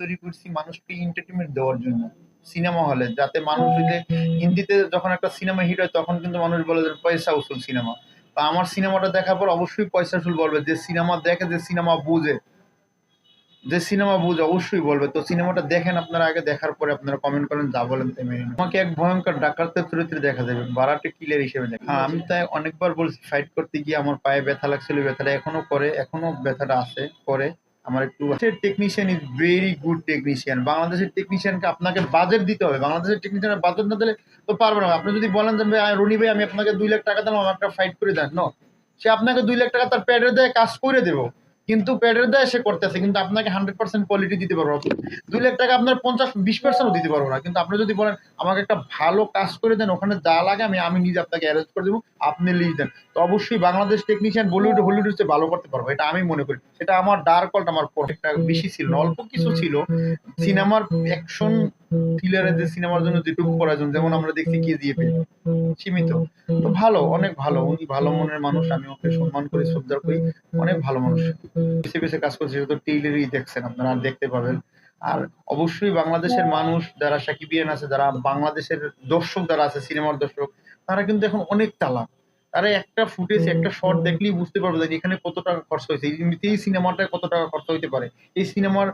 তৈরি করছি মানুষকে এন্টারটেনমেন্ট দেওয়ার জন্য। সিনেমা হলে, যাতে মানুষ ওই যে হিন্দিতে যখন একটা সিনেমা হিট হয়, তখন কিন্তু মানুষ বলে যে পয়সা উসুল সিনেমা। তো আমার সিনেমাটা দেখার পর অবশ্যই পয়সা উসুল বলবে, যে সিনেমা দেখে, যে সিনেমা বুঝে। যে সিনেমা বুঝে, অবশ্যই বলবে। তো সিনেমাটা দেখেন আপনারা আগে, দেখার পরে আপনারা কমেন্ট করেন, যা বলেন তাই মেনে আমাকে এক ভয়ঙ্কর ডাকাতের চরিত্রে দেখা যাবে, বারাটে কিলের হিসেবে দেখা হ্যাঁ আমি তাই অনেকবার বলছি ফাইট করতে গিয়ে আমার পায়ে ব্যথা লাগছিল, ব্যথাটা এখনও করে, এখনও ব্যথাটা আছে, করে। আমার একটু technician is very good technician বাংলাদেশের টেকনিশিয়ানকে আপনাকে বাজেট দিতে হবে। বাংলাদেশের টেকনিশিয়ান বাজেট না দিলে তো পারবে না। আপনি যদি বলেন যে ভাই, রনি ভাই আমি আপনাকে দুই লাখ টাকা দিলাম আমার একটা ফাইট করে দেন নো সে আপনাকে দুই লাখ টাকা তার প্যাডের দেয় কাজ করে দেবো। কিন্তু প্যাডের দেয় সে করতেছে, কিন্তু আপনাকে হান্ড্রেড পার্সেন্ট কোয়ালিটি দিতে পারব। দুই লাখ টাকা আপনার পঞ্চাশ, বিশ পার্সেন্টও দিতে পারব না। কিন্তু আপনি যদি বলেন, আমাকে একটা ভালো কাজ করে দেন, ওখানে যা লাগে আমি আমি নিজে আপনাকে অ্যারেঞ্জ করে দেবো, আপনি লিজ দেন। তো অবশ্যই বাংলাদেশ টেকনিশিয়ান বলিউড হলিউড হচ্ছে ভালো করতে পারব, এটা আমি মনে করি। সেটা আমার ডার্ক কল্ট আমার একটা বেশি ছিল অল্প কিছু ছিল। সিনেমার অ্যাকশন থ্রিলারের সিনেমার জন্য যেটুকু প্রয়োজন, যেমন আমরা দেখছি কেজিএফ সীমিত। তো ভালো, অনেক ভালো। উনি ভালো মনের মানুষ, আমি ওকে সম্মান করি, শ্রদ্ধা করি। অনেক ভালো মানুষ। বেছে বেছে কাজ করছে সেটা টেইলারই দেখছেন আপনারা, আর দেখতে পাবেন। আর অবশ্যই বাংলাদেশের মানুষ যারা সাকিবিয়ান আছে, যারা বাংলাদেশের দর্শক যারা আছে সিনেমার দর্শক, তারা কিন্তু এখন অনেক তালা। তারা একটা ফুটেজ, একটা শর্ট দেখলেই বুঝতে পারবে যে এখানে কত টাকা খরচ হয়েছে। এমনিতেই সিনেমাটায় কত টাকা খরচ হইতে পারে। এই সিনেমার